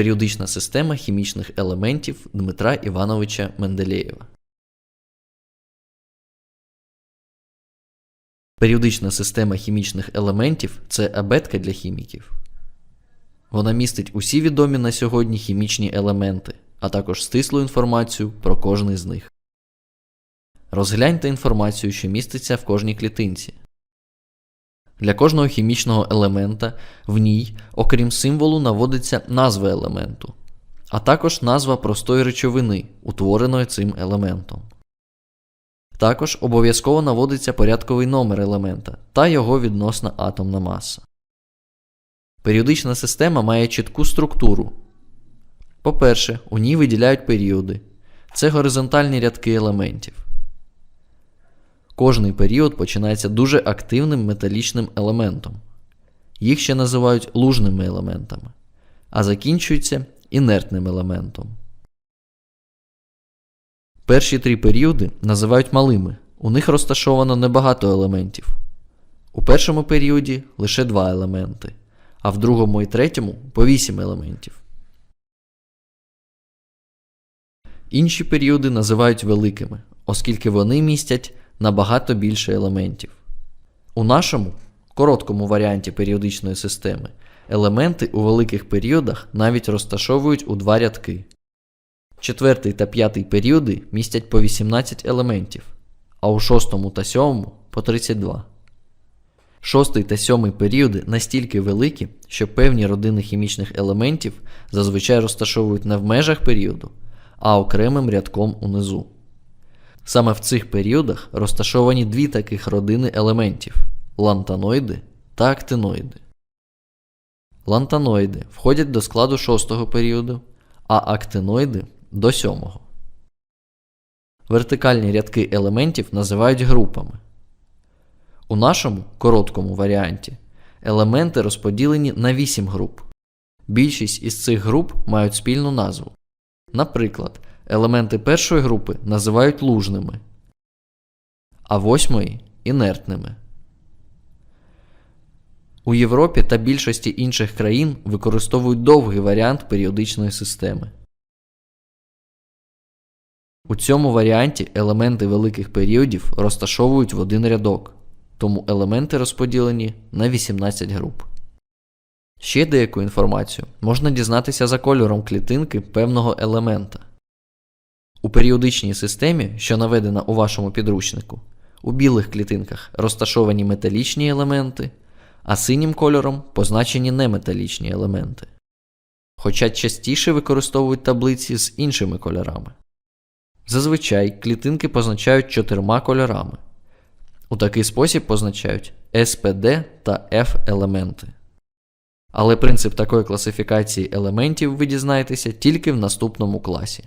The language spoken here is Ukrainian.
Періодична система хімічних елементів Дмитра Івановича Менделєєва. Періодична система хімічних елементів це абетка для хіміків. Вона містить усі відомі на сьогодні хімічні елементи, а також стислу інформацію про кожний з них. Розгляньте інформацію, що міститься в кожній клітинці. Для кожного хімічного елемента в ній, окрім символу, наводиться назва елементу, а також назва простої речовини, утвореної цим елементом. Також обов'язково наводиться порядковий номер елемента та його відносна атомна маса. Періодична система має чітку структуру. По-перше, у ній виділяють періоди. Це горизонтальні рядки елементів. Кожний період починається дуже активним металічним елементом. Їх ще називають лужними елементами, а закінчується інертним елементом. Перші три періоди називають малими. У них розташовано небагато елементів. У першому періоді лише два елементи, а в другому і третьому по 8 елементів. Інші періоди називають великими, оскільки вони містять набагато більше елементів. У нашому короткому варіанті періодичної системи елементи у великих періодах навіть розташовують у два рядки. Четвертий та п'ятий періоди містять по 18 елементів, а у шостому та сьомому по 32. Шостий та сьомий періоди настільки великі, що певні родини хімічних елементів зазвичай розташовують не в межах періоду, а окремим рядком унизу. Саме в цих періодах розташовані дві таких родини елементів лантаноїди та актиноїди. Лантаноїди входять до складу шостого періоду, а актиноїди до сьомого. Вертикальні рядки елементів називають групами. У нашому короткому варіанті елементи розподілені на 8 груп. Більшість із цих груп мають спільну назву. Наприклад, елементи першої групи називають лужними, а восьмої інертними. У Європі та більшості інших країн використовують довгий варіант періодичної системи. У цьому варіанті елементи великих періодів розташовують в один рядок, тому елементи розподілені на 18 груп. Ще деяку інформацію можна дізнатися за кольором клітинки певного елемента. У періодичній системі, що наведена у вашому підручнику, у білих клітинках розташовані металічні елементи, а синім кольором позначені неметалічні елементи. Хоча частіше використовують таблиці з іншими кольорами. Зазвичай клітинки позначають чотирма кольорами. У такий спосіб позначають SPD та F елементи. Але принцип такої класифікації елементів ви дізнаєтеся тільки в наступному класі.